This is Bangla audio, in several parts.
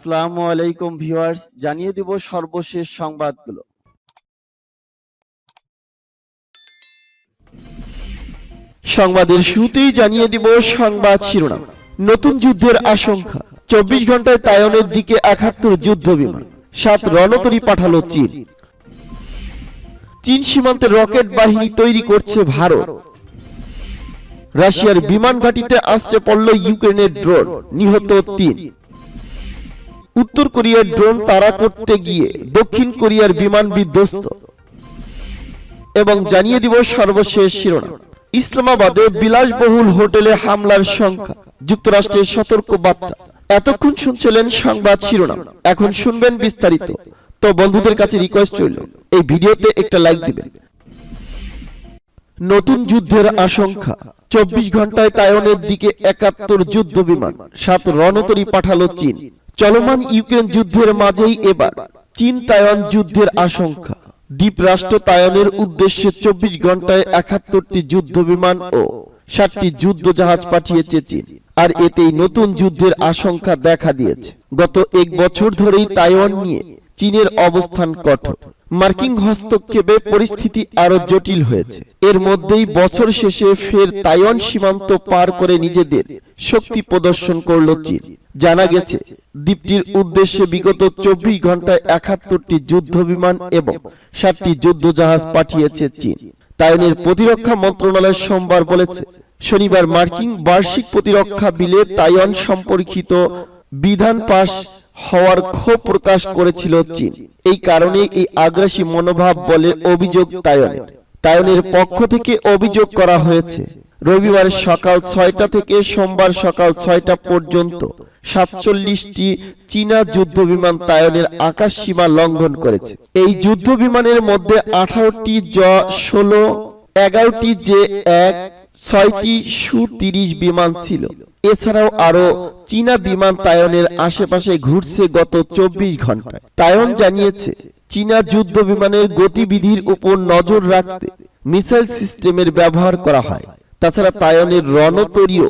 আসসালামু আলাইকুম ভিউয়ার্স, জানিয়ে দিব সর্বশেষ সংবাদগুলো। সংবাদের শুরুতেই জানিয়ে দিব সংবাদ শিরোনাম। নতুন যুদ্ধের আশঙ্কা, চব্বিশ ঘন্টায় তায়নের দিকে একাত্তর যুদ্ধ বিমান, সাত রণতরী পাঠালো চীন। চীন সীমান্তে রকেট বাহিনী তৈরি করছে ভারত। রাশিয়ার বিমান ঘাঁটিতে আসতে পড়ল ইউক্রেনের ড্রোন, নিহত তিন। উত্তর কোরিয়ার ড্রোন তাড়া করতে গিয়ে দক্ষিণ কোরিয়ার বিমান বিধ্বস্ত। এবং জানিয়ে দিব সর্বশেষ শিরোনাম। ইসলামাবাদে বিলাসবহুল হোটেলে হামলার সংখ্যা, যুক্তরাষ্ট্রের সতর্ক বার্তা এতক্ষণ শুনছিলেন সংবাদ শিরোনাম। এখন শুনবেন বিস্তারিত। তো বন্ধুদের কাছে রিকোয়েস্ট রইল, এই ভিডিওতে একটা লাইক দিবেন। নতুন যুদ্ধের আশঙ্কা, চব্বিশ ঘন্টায় তায়নের দিকে একাত্তর যুদ্ধ বিমান সাত রণতরী পাঠালো চীন। চলমান ইউক্রেন যুদ্ধের মাঝেই এবার চীন তায়ন যুদ্ধের আশঙ্কা। দ্বীপরাষ্ট্র তায়নের উদ্দেশ্যে চব্বিশ ঘন্টায় একাত্তরটি যুদ্ধ বিমান ও ষাটটি যুদ্ধ জাহাজ পাঠিয়েছে চীন, আর এতেই নতুন যুদ্ধের আশঙ্কা দেখা দিয়েছে। গত এক বছর ধরেই তাইওয়ান নিয়ে চীনের অবস্থান কঠোর। মার্কিং হস্তক্ষেপে পরিস্থিতি আরও জটিল হয়েছে। এর মধ্যেই বছর শেষে ফের তাইওয়ান সীমান্ত পার করে নিজেদের শক্তি প্রদর্শন করল চীন। জানা গেছে, দ্বীপটির উদ্দেশ্যে বিগত চব্বিশ ঘন্টায় একাত্তরটি যুদ্ধ বিমান এবং ষাটটি যুদ্ধ জাহাজ পাঠিয়েছে চীন। তাইওয়ানের প্রতিরক্ষা মন্ত্রণালয় সোমবার বলেছে, শনিবার মার্কিন বার্ষিক প্রতিরক্ষা বিলে তাইওয়ান সম্পর্কিত বিধান পাশ হওয়ার ক্ষোভ প্রকাশ করেছিল চীন। এই কারণে এই আগ্রাসী মনোভাব বলে অভিযোগ তাইওয়ানের। তাইওয়ানের পক্ষ থেকে অভিযোগ করা হয়েছে, রবিবার সকাল ছয়টা থেকে সোমবার সকাল ছয়টা পর্যন্ত সাতচল্লিশটি চীনা যুদ্ধ বিমান তায়নের আকাশ সীমা লঙ্ঘন করেছে। এই যুদ্ধ বিমানের মধ্যে আঠারোটি জ ষোলো এগারোটি জে এক, ছয়টি সু তিরিশ বিমান ছিল। এছাড়াও আরও চীনা বিমান তায়নের আশেপাশে ঘুরছে গত চব্বিশ ঘন্টায় তায়ন জানিয়েছে, চীনা যুদ্ধ বিমানের গতিবিধির উপর নজর রাখতে মিসাইল সিস্টেমের ব্যবহার করা হয়। তাছাড়া তায়নের রণতরীয়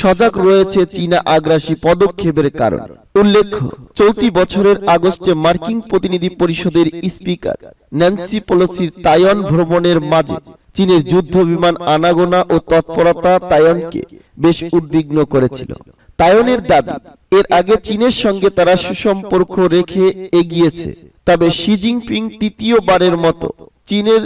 সজাগ রয়েছে চীনা আগ্রাসী পদক্ষেপের কারণে। উল্লেখ্য, চলতি বছরের আগস্টে মার্কিন প্রতিনিধি পরিষদের স্পিকার ন্যান্সি পলোসির তায়ন ভ্রমণের মাঝে চীনের যুদ্ধ বিমান আনাগোনা ও তৎপরতা তাইওয়ানকে বেশ উদ্বিগ্ন করেছিল। তাইওয়ানের দাবি, এর আগে চীনের সঙ্গে তারা সুসম্পর্ক রেখে এগিয়েছে, তবে শি জিনপিং তৃতীয়বারের মতো চীনের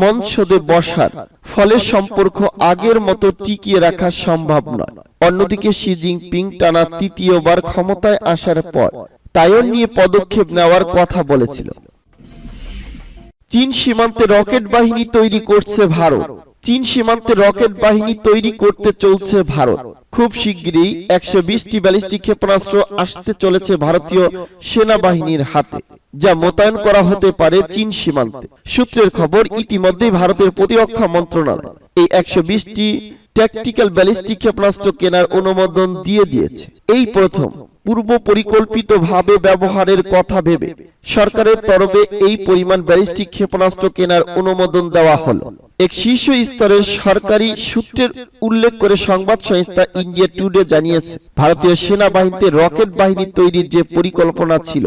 মঞ্চদে বসার ফলে সম্পর্ক আগের মতো টিকিয়ে রাখা সম্ভব নয়। অন্যদিকে শি জিনপিং টানা তৃতীয়বার ক্ষমতায় আসার পর তায়ন নিয়ে পদক্ষেপ নেওয়ার কথা বলেছিল। চীন সীমান্তে রকেট বাহিনী তৈরি করছে ভারত। চীন সীমান্তে রকেট বাহিনী তৈরি করতে চলছে ভারত। খুব শিগগিরই একশো বিশটি ব্যালিস্টিক ক্ষেপণাস্ত্র আসতে চলেছে ভারতীয় সেনাবাহিনীর হাতে, যা মোতায়েন করা হতে পারে চীন সীমান্তে। সূত্রের খবর, ইতিমধ্যেই ভারতের প্রতিরক্ষা মন্ত্রণালয় এই একশো বিশটি ট্যাকটিক্যাল ব্যালিস্টিক ক্ষেপণাস্ত্র কেনার অনুমোদন দিয়ে দিয়েছে। এই প্রথম পূর্ব পরিকল্পিত ভাবে ব্যবহারের কথা ভেবে সরকারের তরফে এই পরিমাণ ব্যালিস্টিক ক্ষেপণাস্ত্র কেনার অনুমোদন দেওয়া হলো। এক শীর্ষ স্তরের সরকারি সূত্রের উল্লেখ করে সংবাদ সংস্থা ইন্ডিয়া টুডে জানিয়েছে, ভারতীয় সেনাবাহিনীতে রকেট বাহিনী তৈরির যে পরিকল্পনা ছিল,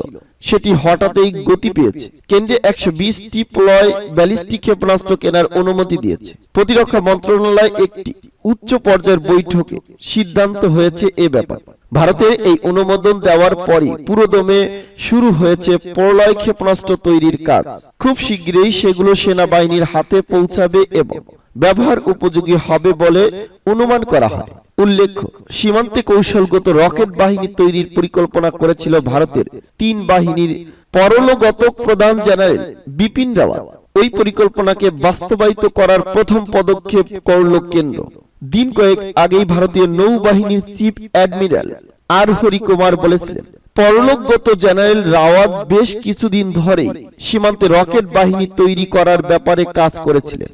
সেটি হঠাৎই গতি পেয়েছে। কেন্দ্রে একশো বিশটি প্লয় ব্যালিস্টিক ক্ষেপণাস্ত্র কেনার অনুমতি দিয়েছে। প্রতিরক্ষা মন্ত্রণালয় একটি উচ্চ পর্যায়ের বৈঠকে সিদ্ধান্ত হয়েছে এ ব্যাপার। ভারতের এই অনুমোদন দেওয়ার পরই পুরোদমে শুরু হয়েছে প্রলয় ক্ষেপণাস্ত্র তৈরির কাজ। খুব শীঘ্রই সেগুলো সেনাবাহিনীর হাতে পৌঁছাবে এবং ব্যবহার উপযোগী হবে বলে অনুমান করা হয়। উল্লেখ্য, সীমান্তে কৌশলগত রকেট বাহিনী তৈরির পরিকল্পনা করেছিল ভারতের তিন বাহিনীর পরলোগত প্রধান জেনারেল বিপিন রাওয়াত। ওই পরিকল্পনাকে বাস্তবায়িত করার প্রথম পদক্ষেপ করল কেন্দ্র। দিন কয়েক আগেই ভারতীয় নৌবাহিনীর chief admiral R Hari Kumar বলেছিলেন, পরলোকগত জেনারেল রাওয়াত বেশ কিছুদিন ধরেই সীমান্তে রকেট বাহিনী তৈরি করার ব্যাপারে কাজ করেছিলেন।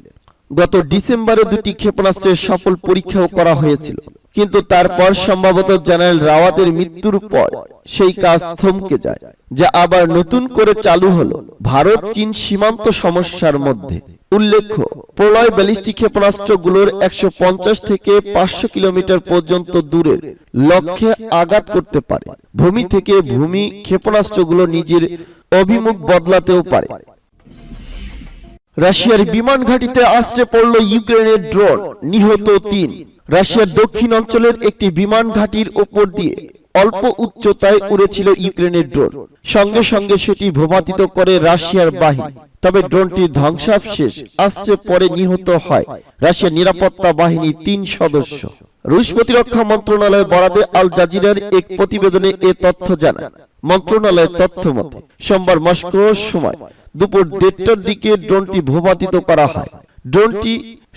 গত ডিসেম্বরে দুটি ক্ষেপণাস্ত্রের সফল পরীক্ষাও করা হয়েছিল, কিন্তু তারপর সম্ভবত জেনারেল রাওয়াতের মৃত্যুর পর সেই কাজ থমকে যায়, যা আবার নতুন করে চালু হলো ভারত চীন সীমান্ত সমস্যার মধ্যে। উল্লেখ্য, প্রলয় ব্যালিস্টিক ক্ষেপণাস্ত্রগুলোর একশো পঞ্চাশ থেকে পাঁচশো কিলোমিটার পর্যন্ত দূরের লক্ষ্যে আঘাত করতে পারে। ভূমি থেকে ভূমি ক্ষেপণাস্ত্রগুলো নিজের অভিমুখ বদলাতেও পারে। রাশিয়ার বিমান ঘাঁটিতে আশ্রে পড়ল ইউক্রেনের ড্রোন, নিহত তিন। রাশিয়ার দক্ষিণ অঞ্চলের একটি বিমান ঘাঁটির ওপর দিয়ে অল্প উচ্চতায় উড়েছিল ইউক্রেনের ড্রোন। সঙ্গে সঙ্গে সেটি ভূপাতিত করে রাশিয়ার বাহিনী। তবে ড্রোনটির ধ্বংসাবশেষ আশ্রে পরে নিহত হয় রাশিয়ার নিরাপত্তা বাহিনীর তিন সদস্য। রুশ প্রতিরক্ষা মন্ত্রণালয় বরাদে আল জাজিরার এক প্রতিবেদনে এ তথ্য জানায়। মন্ত্রণালয়ের তথ্য মতে, সোমবার মস্কোর সময় দুপুর দেড়টার দিকে ড্রোনটি ভূপাতিত করা হয়। ড্রোনটি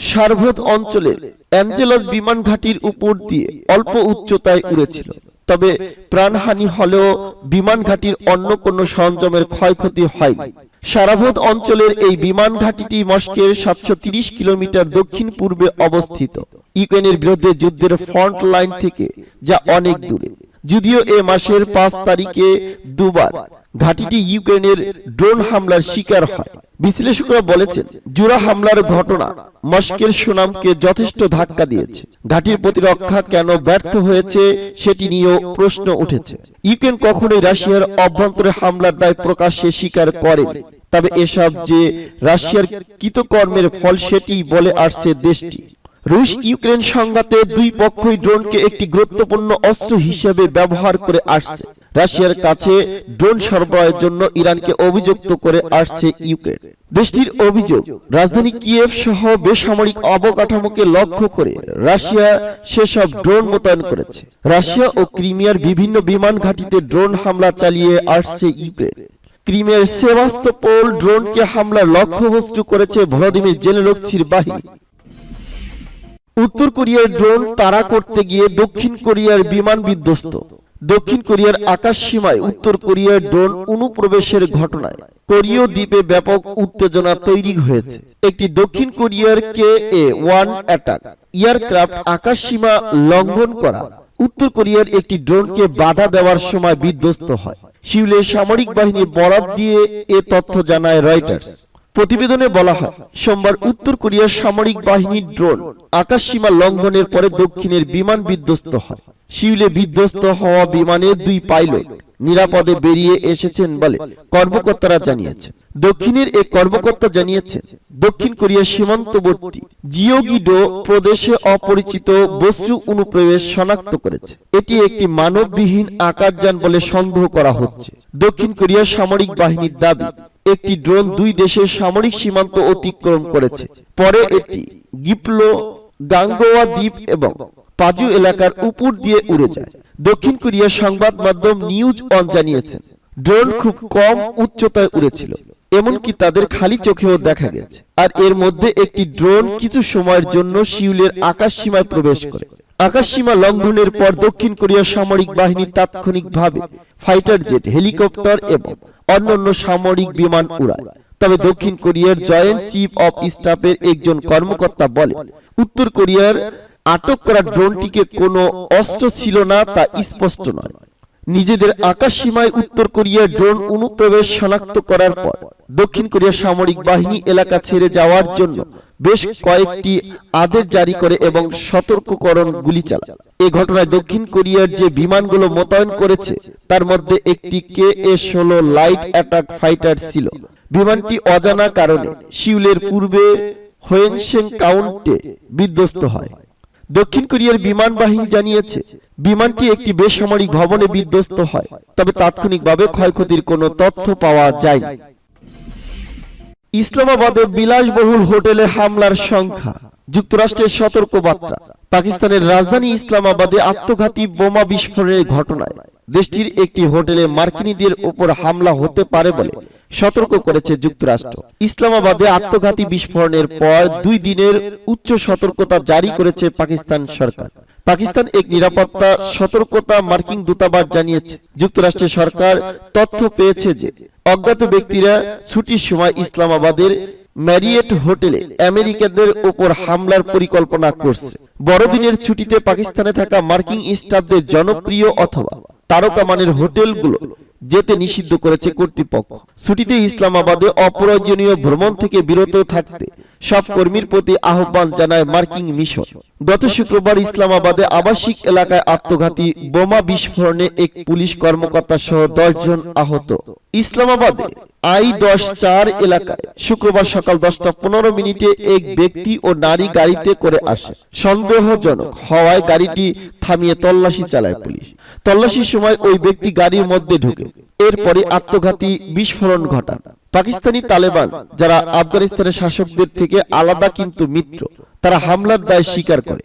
সার্ভদ অঞ্চলের অ্যাঞ্জেলাস বিমান ঘাঁটির উপর দিয়ে অল্প উচ্চতায় উড়েছিল। তবে প্রাণহানি হলেও বিমান ঘাঁটির অন্য কোনো সরঞ্জামের ক্ষয়ক্ষতি হয়নি। সারাভদ অঞ্চলের এই বিমান ঘাটিটি মস্কের সাতশো কিলোমিটার দক্ষিণ পূর্বে অবস্থিত। ইউক্রেনের বিরুদ্ধে যুদ্ধের ফ্রন্ট লাইন থেকে, যা অনেক দূরে। যদিও এ মাসের পাঁচ তারিখে দুবার ঘাঁটিটি ইউক্রেনের ড্রোন হামলার শিকার হয়। বিশ্লেষকরা বলেছেন, জোড়া হামলার ঘটনা মস্কের সুনামকে যথেষ্ট ধাক্কা দিয়েছে। ঘাঁটির প্রতিরক্ষা কেন ব্যর্থ হয়েছে সেটি নিয়েও প্রশ্ন উঠেছে। ইউক্রেন কখনোই রাশিয়ার অভ্যন্তরে হামলার দায় প্রকাশ্যে স্বীকার করেনি। তবে এসব যে রাশিয়ার কৃতকর্মের ফল সেটি বলে আসছে দেশটি। রুশ ইউক্রেন সংঘাতে দুই পক্ষই ড্রোনকে একটি গুরুত্বপূর্ণ অস্ত্র হিসেবে ব্যবহার করে আসছে। রাশিয়ার কাছে ড্রোন সরবরাহের জন্য ইরানকে অভিযুক্ত করে আসছে ইউক্রেন। দেশটির অভিযোগ রাজধানী কিয়েভ সহ বেসামরিক অবকাঠামোকে লক্ষ্য করে রাশিয়া সেসব ড্রোন মোতায়েন করেছে। রাশিয়া ও ক্রিমিয়ার বিভিন্ন বিমান ঘাঁটিতে ড্রোন হামলা চালিয়ে আসছে ইউক্রেন। ক্রিমিয়ার সেভাস্তোপোল ড্রোনকে হামলার লক্ষ্যবস্তু করেছে ভলাদিমির জেলেনক্সির বাহিনী। উত্তর কোরিয়ার ড্রোন তাড়া করতে গিয়ে দক্ষিণ কোরিয়ার বিমান বিধ্বস্ত। দক্ষিণ কোরিয়ার আকাশ সীমায় উত্তর কোরিয়ার ড্রোন অনুপ্রবেশের ঘটনায় কোরীয় দ্বীপে ব্যাপক উত্তেজনা তৈরি হয়েছে। একটি দক্ষিণ কোরিয়ার K A one attack aircraft আকাশ সীমা লঙ্ঘন করা। উত্তর কোরিয়ার একটি ড্রোনকে বাধা দেওয়ার সময় বিধ্বস্ত হয়। সিউলের সামরিক বাহিনী বরাদ দিয়ে এ তথ্য জানায় রয়টার্স। প্রতিবেদনে বলা হয়, সোমবার উত্তর কোরিয়ার সামরিক বাহিনীর ড্রোন আকাশসীমা লঙ্ঘনের পরে দক্ষিণের বিমান বিধ্বস্ত হয়। শিউলে বিধ্বস্ত হওয়া বিমানের দুই পাইলট নিরাপদে বেরিয়ে এসেছেন বলে কর্মকর্তারা জানিয়েছেন। দক্ষিণের এক কর্মকর্তা জানিয়েছেন, দক্ষিণ কোরিয়ার সীমান্তবর্তী জিওগিডো প্রদেশে অপরিচিত বস্তু অনুপ্রবেশ শনাক্ত করেছে। এটি একটি মানববিহীন আকারযান বলে সন্দেহ করা হচ্ছে। দক্ষিণ কোরিয়ার সামরিক বাহিনীর দাবি একটি ড্রোন দুই দেশের সামরিক সীমান্ত অতিক্রম করেছে। পরে এটি গিপলো, গাঙ্গোয়া দ্বীপ এবং পাজু এলাকার উপর দিয়ে উড়ে যায়। দক্ষিণ কোরিয়ার সংবাদ মাধ্যম নিউজ অন জানিয়েছেন, ড্রোন খুব কম উচ্চতায় উড়েছিল, এমনকি তাদের খালি চোখেও দেখা গেছে। আর এর মধ্যে একটি ড্রোন কিছু সময়ের জন্য শিউলের আকাশ সীমায় প্রবেশ করে। আকাশ সীমা লঙ্ঘনের পর দক্ষিণ কোরিয়ার সামরিক বাহিনী তাৎক্ষণিকভাবে ফাইটার জেট, হেলিকপ্টার এবং অন্যান্য সামরিক বিমান উড়ায়। তবে দক্ষিণ কোরিয়ার জয়েন্ট চিফ অফ স্টাফের একজন কর্মকর্তা বলে উত্তর কোরিয়ার আটক করা ড্রোনটিকে কোনো অস্ত্র ছিল না তা স্পষ্ট নয়। নিজেদের আকাশ সীমায় উত্তর কোরিয়ার ড্রোন অনুপ্রবেশ শনাক্ত করার পর দক্ষিণ কোরিয়ার সামরিক বাহিনী এলাকা ছেড়ে যাওয়ার জন্য বেশ কয়েকটি আদেশ জারি করে এবং সতর্ককরণ গুলি চালায়। এ ঘটনায় দক্ষিণ কোরিয়ার যে বিমানগুলো মোতায়েন করেছে, তার মধ্যে একটি কে এ ষোলো লাইট অ্যাটাক ফাইটার ছিল। বিমানটি অজানা কারণে শিউলের পূর্বে হোয়েনসেং কাউন্টে বিধ্বস্ত হয়। দক্ষিণ কোরিয়ার বিমান বাহিনী জানিয়েছে, বিমানটি একটি বেসামরিক ভবনে বিধ্বস্ত হয়, তবে তাৎক্ষণিকভাবে ক্ষয়ক্ষতির কোনো তথ্য পাওয়া যায়নি। ইসলামাবাদে বিলাসবহুল হোটেলে হামলার সংখ্যা, যুক্তরাষ্ট্রের সতর্ক বার্তা পাকিস্তানের রাজধানী ইসলামাবাদে আত্মঘাতী বোমা বিস্ফোরণের ঘটনায়, দেশটির একটি হোটেলে মার্কিনীদের উপর হামলা হতে পারে বলে সতর্ক করেছে যুক্তরাষ্ট্র। ইসলামাবাদে আত্মঘাতী বিস্ফোরণের পর দুই দিনের উচ্চ সতর্কতা জারি করেছে পাকিস্তান সরকার। পাকিস্তান এক নিরাপত্তা সতর্কতা মার্কিন দূতাবাস জানিয়েছে। যুক্তরাষ্ট্রের সরকার তথ্য পেয়েছে যে, অজ্ঞাত ব্যক্তিরা ছুটির সময় ইসলামাবাদের ম্যারিয়েট হোটেলে আমেরিকানদের ওপর হামলার পরিকল্পনা করছে। বড়দিনের ছুটিতে পাকিস্তানে থাকা মার্কিন স্টাফদের জনপ্রিয় অথবা তারকা মানের হোটেলগুলো যেতে নিষিদ্ধ করেছে কর্তৃপক্ষ। ছুটিতে ইসলামাবাদে অপ্রয়োজনীয় ভ্রমণ থেকে বিরত থাকতে সব কর্মীর প্রতি আহ্বান জানায় মার্কিং মিশন গত শুক্রবার ইসলামাবাদে আবাসিক এলাকায় আত্মঘাতী বোমা বিস্ফোরণে এক পুলিশ কর্মকর্তা সহ জন আহত। ইসলামাবাদে আই দশ চার এলাকায় শুক্রবার সকাল দশটা পনেরো মিনিটে এক ব্যক্তি ও নারী গাড়িতে করে আসে। সন্দেহজনক হওয়ায় গাড়িটি থামিয়ে তল্লাশি চালায় পুলিশ। তল্লাশির সময় ওই ব্যক্তি গাড়ির মধ্যে ঢুকে। এরপরে আত্মঘাতী বিস্ফোরণ ঘটান। পাকিস্তানি তালেবান, যারা আফগানিস্তানের শাসকদের থেকে আলাদা কিন্তু মিত্র, তারা হামলার দায় স্বীকার করে।